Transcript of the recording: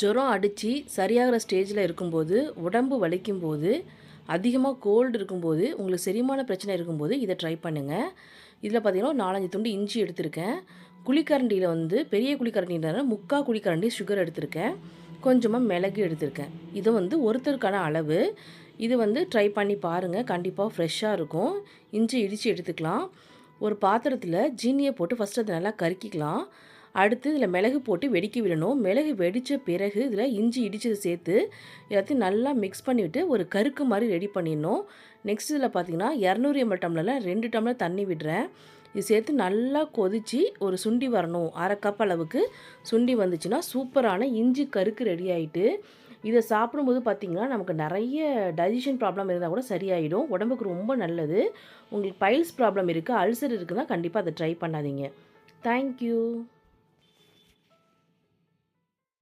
ஜுரம் அடித்து சரியாகிற ஸ்டேஜில் இருக்கும்போது உடம்பு வலிக்கும்போது அதிகமாக கோல்டு இருக்கும்போது உங்களுக்கு செரிமான பிரச்சனை இருக்கும்போது இதை ட்ரை பண்ணுங்கள் இதில் பார்த்தீங்கன்னா நாலஞ்சு துண்டு இஞ்சி எடுத்திருக்கேன். குழிக்கரண்டியில் வந்து பெரிய குழிக்கரண்டினால முக்கால் குழிக்கரண்டி சுகர் எடுத்திருக்கேன். கொஞ்சமாக மிளகு எடுத்திருக்கேன். இது வந்து ஒருத்தருக்கான அளவு. இது வந்து ட்ரை பண்ணி பாருங்கள் கண்டிப்பாக ஃப்ரெஷ்ஷாக இருக்கும். இஞ்சி இடித்து எடுத்துக்கலாம். ஒரு பாத்திரத்தில் ஜீனியை போட்டு ஃபஸ்ட்டு அதை நல்லா கருக்கிக்கலாம். அடுத்து இதில் மிளகு போட்டு வெடிக்க விடணும். மிளகு வெடித்த பிறகு இதில் இஞ்சி இடித்ததை சேர்த்து எல்லாத்தையும் நல்லா மிக்ஸ் பண்ணிவிட்டு ஒரு கருக்கு மாதிரி ரெடி பண்ணிடணும். நெக்ஸ்ட் இதில் பார்த்தீங்கன்னா இரநூறு எம்எல் டம்ளரில் ரெண்டு டம்ளர் தண்ணி விடுறேன். இது சேர்த்து நல்லா கொதித்து ஒரு சுண்டி வரணும். அரை கப் அளவுக்கு சுண்டி வந்துச்சுன்னா சூப்பரான இஞ்சி கருக்கு ரெடி ஆகிட்டு இதை சாப்பிடும்போது பார்த்திங்கன்னா நமக்கு நிறைய டைஜஷன் ப்ராப்ளம் இருந்தால் கூட சரியாயிடும். உடம்புக்கு ரொம்ப நல்லது. உங்களுக்கு பைல்ஸ் ப்ராப்ளம் இருக்குது அல்சர் இருக்குதுன்னா கண்டிப்பாக அதை ட்ரை பண்ணாதீங்க. தேங்க்யூ